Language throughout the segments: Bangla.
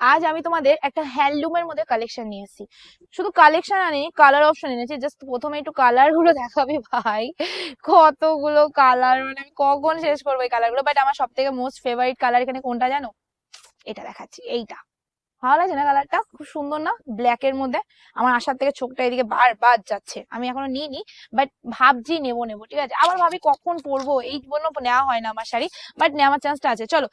আজ আমি তোমাদের একটা হ্যান্ডলুমের মধ্যে কালেকশন নিয়ে এসেছি। শুধু কালেকশন আনি কালার অপশন এনেছি। জাস্ট প্রথমে একটু কালারগুলো দেখাবি ভাই। কতগুলো কালার মানে আমি কখন শেষ করব এই কালারগুলো? বাট আমার সব থেকে মোস্ট ফেভারিট কালার এখানে কোনটা জানো? এটা দেখাচ্ছি, এইটা। ভালো লাগছে না কালারটা খুব সুন্দর না? ব্ল্যাক এর মধ্যে? আমার আশার থেকে চোখটা এদিকে বারবার যাচ্ছে। আমি এখনও নিইনি বাট ভাবছি নেব নেব, ঠিক আছে? আবার ভাবি কখন পরবো, এই জন্য নেওয়া হয় না আমার শাড়ি বাট নেওয়ার চান্সটা আছে। চলো,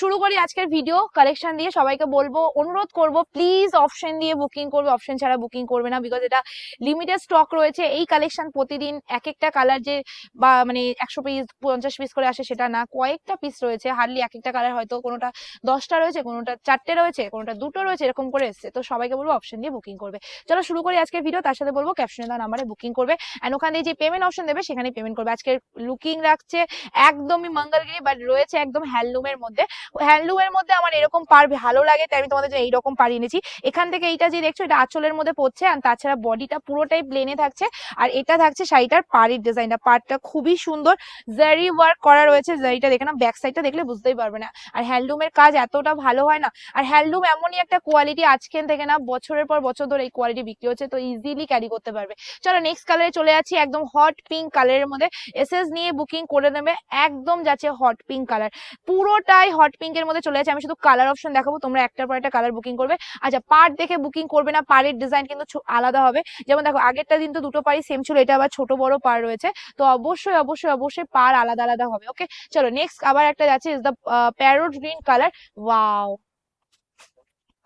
শুরু করি আজকের ভিডিও কালেকশন দিয়ে সবাইকে বলব, অনুরোধ করব প্লিজ অপশন দিয়ে বুকিং করবে। অপশন ছাড়া বুকিং করবে না বিকজ এটা লিমিটেড স্টক রয়েছে। এই কালেকশন প্রতিদিন এক একটা কালার যে বা মানে একশো পিস পঞ্চাশ পিস করে আসে সেটা না, কয়েকটা পিস রয়েছে। হার্ডলি এক একটা কালার হয়তো কোনোটা দশটা রয়েছে, কোনোটা চারটে রয়েছে, কোনোটা দুটো রয়েছে, এরকম করে এসছে। তো সবাইকে বলব অপশন দিয়ে বুকিং করবে। চলো শুরু করি আজকের ভিডিও তার সাথে বলব ক্যাপশনে দেওয়া নাম্বারে বুকিং করবে। অ্যান্ড ওখানে যে পেমেন্ট অপশন দেবে সেখানে পেমেন্ট করবে। আজকের লুকিং রাখছে একদমই মঙ্গলগিরি বাট রয়েছে একদম হ্যান্ডলুমের মধ্যে। হ্যান্ডলুমের মধ্যে আমার এরকম পার ভালো লাগে, তাই আমি তোমাদের জন্য এইরকম পার এনেছি। এখান থেকে এইটা যে দেখছ, এটা আঁচলের মধ্যে পড়ছে আর তাছাড়া বডিটা পুরোটাই প্লেনে থাকছে। আর এটা থাকছে শাড়িটার পাড়ির ডিজাইনটা পাড়টা খুবই সুন্দর। জারি ওয়ার্ক করা রয়েছে জারিটা দেখে না ব্যাক সাইডটা দেখলে বুঝতেই পারবে না। আর হ্যান্ডলুমের কাজ এতটা ভালো হয় না। আর হ্যান্ডলুম এমনই একটা কোয়ালিটি আজকের থেকে না, বছরের পর বছর ধরে এই কোয়ালিটি বিক্রি হচ্ছে, তো ইজিলি ক্যারি করতে পারবে। চলো নেক্সট কালারে চলে যাচ্ছি, একদম হট পিঙ্ক কালারের মধ্যে। এসএস নিয়ে বুকিং করে নেবে, একদম যাচ্ছে হট পিঙ্ক কালার পুরোটাই হট পিঙ্ক এর মধ্যে চলে যাচ্ছে, আমি শুধু কালার অপশন দেখাবো, তোমরা একটার পর একটা কালার বুকিং করবে। আচ্ছা পার্ট দেখে বুকিং করবে না পাড়ের ডিজাইন কিন্তু আলাদা হবে। যেমন দেখো, আগেরটা দিন তো দুটো পাড়ি সেম ছিল, এটা আবার ছোট বড় পার রয়েছে। তো অবশ্যই অবশ্যই অবশ্যই পার আলাদা আলাদা হবে ওকে চলো নেক্সট আবার একটা যাচ্ছে is the parrot green colour wow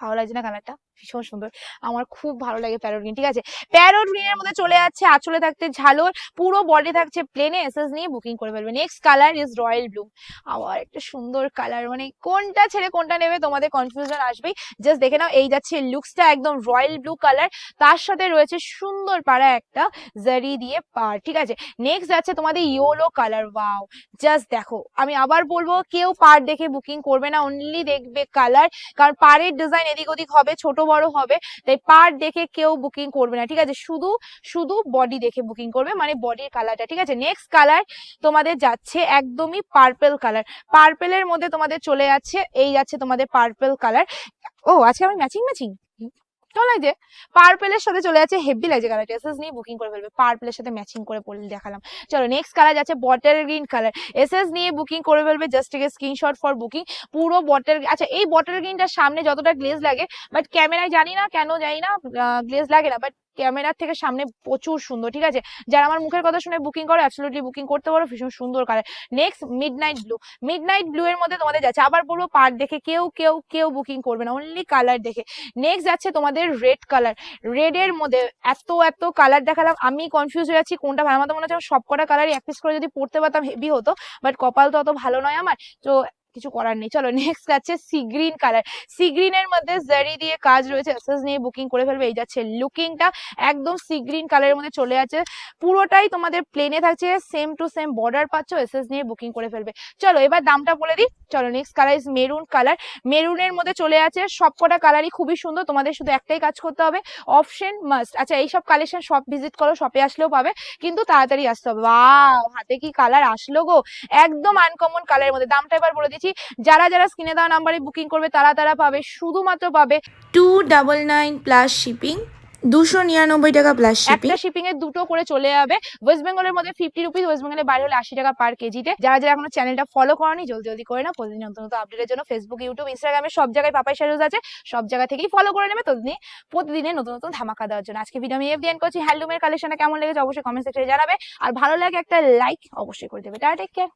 ভালো লাগছে না কালারটা ভীষণ সুন্দর। আমার খুব ভালো লাগে প্যারোট গ্রিন ঠিক আছে? প্যারোট গ্রিনের মধ্যে চলে যাচ্ছে আঁচলে থাকতে ঝালর, পুরো বডি থাকছে প্লেনে এসএস নিয়ে বুকিং করে ফেলবে। Next colour is royal blue আবার একটা সুন্দর কালার মানে কোনটা ছেড়ে কোনটা নেবে তোমাদের কনফিউশন আসবেই। জাস্ট দেখে নাও, এই যাচ্ছে লুকসটা একদম রয়্যাল ব্লু কালার তার সাথে রয়েছে সুন্দর পাড়া একটা জারি দিয়ে পার, ঠিক আছে? নেক্সট যাচ্ছে তোমাদের ইয়েলো কালার ওয়াও জাস্ট দেখো, আমি আবার বলব, কেউ পার দেখে বুকিং করবে না অনলি দেখবে কালার কারণ পাড়ের ডিজাইন এদিক ওদিক হবে, ছোট বড় হবে, তাই পার্ট দেখে কেউ বুকিং করবে না, ঠিক আছে? শুধু শুধু বডি দেখে বুকিং করবে মানে বডির কালারটা ঠিক আছে? নেক্সট কালার তোমাদের যাচ্ছে একদমই পার্পেল কালার পার্পেলের মধ্যে তোমাদের চলে যাচ্ছে, এই যাচ্ছে তোমাদের পার্পেল কালার ও, আজকে আমি ম্যাচিং ম্যাচিং কেমন লাগছে পার্পেলের সাথে চলে যাচ্ছে হেভি লাগছে কালার এসএস নিয়ে বুকিং করে ফেলবে। পার্পেলের সাথে ম্যাচিং করে পড়লে দেখালাম। চলো নেক্সট কালার যাচ্ছে বটল গ্রিন কালার এসএস নিয়ে বুকিং করে ফেলবে জাস্ট থেকে স্ক্রিনশট ফর বুকিং পুরো বটল আচ্ছা এই বটল গ্রিনটার সামনে যতটা গ্লেজ লাগে বাট ক্যামেরায় জানি না, কেন জানি না গ্লেজ লাগে না বাট ক্যামেরার থেকে সামনে প্রচুর সুন্দর, ঠিক আছে? যারা আমার মুখের কথা শুনে বুকিং করো অ্যাবসলিউটলি বুকিং করতে পারো, ভীষণ সুন্দর colour next midnight blue midnight blue এর মধ্যে তোমাদের যাচ্ছে, আবার বলব পার্ট দেখে কেউ কেউ কেউ বুকিং করবে না অনলি কালার দেখে। নেক্সট যাচ্ছে তোমাদের রেড কালার রেড এর মধ্যে এত এত কালার দেখালাম, আমি কনফিউজ হয়ে যাচ্ছি কোনটা ভালো। আমার মনে হচ্ছে আমার সবকটা কালারই এক পিস করে যদি পড়তে পারতাম হেভি হতো বাট কপাল তো অত ভালো নয় আমার। তো কিছু করার নেই। চলো নেক্সট যাচ্ছে sea green colour sea green এর মধ্যে জারি দিয়ে কাজ রয়েছে এসএস নিয়ে বুকিং করে ফেলবে। এই যাচ্ছে লুকিংটা একদম সি গ্রিন কালারের মধ্যে চলে যাচ্ছে। পুরোটাই তোমাদের প্লেনে থাকছে সেম টু সেম বর্ডার পাচ্ছ এসএস নিয়ে বুকিং করে ফেলবে। চলো, এবার দামটা বলে দিই। চলো next colour is maroon colour মেরুনের মধ্যে চলে আছে সবকটা কালারই খুবই সুন্দর, তোমাদের শুধু একটাই কাজ করতে হবে অপশন মাস্ট আচ্ছা এইসব কালেকশন শপ ভিজিট করো শপে আসলেও পাবে, কিন্তু তাড়াতাড়ি আসতে হবে। ওয়াও হাতে কি কালার আসলো গো? একদম আনকমন কালারের মধ্যে। দামটা এবার বলে দিচ্ছি যারা যারা স্ক্রিনে দেওয়া নাম্বারে বুকিং করবে তারা তারা পাবে শুধুমাত্র পাবে two double nine plus shipping দুশো নিরানব্বই টাকা প্লাস শিপিং একটা শিপিং এর দুটো করে চলে যাবে। ওয়েস্ট বেঙ্গলের মধ্যে ফিফটি রুপিস ওয়েস্ট বেঙ্গলের বাইরে হলে আশি টাকা পার কেজিতে যারা যারা এখনও চ্যানেলটা ফলো করনি জলদি জলদি করে না প্রতিদিন নতুন নতুন আপডেটের জন্য ফেসবুক ইউটিউব ইনস্টাগ্রামে সব জায়গায় পাপাই শাড়িজ আছে। সব জায়গা থেকেই ফলো করে নেবে ততদিন প্রতিদিনের নতুন নতুন ধামাকা দেওয়ার জন্য। আজকে ভিডিও আমি এফডিএন করছি। হ্যান্ডলুমের কালেকশনটা কেমন লেগেছে অবশ্যই কমেন্ট সেকশনে জানাবে। আর ভালো লাগে একটা লাইক অবশ্যই করে দেবে। Tata take care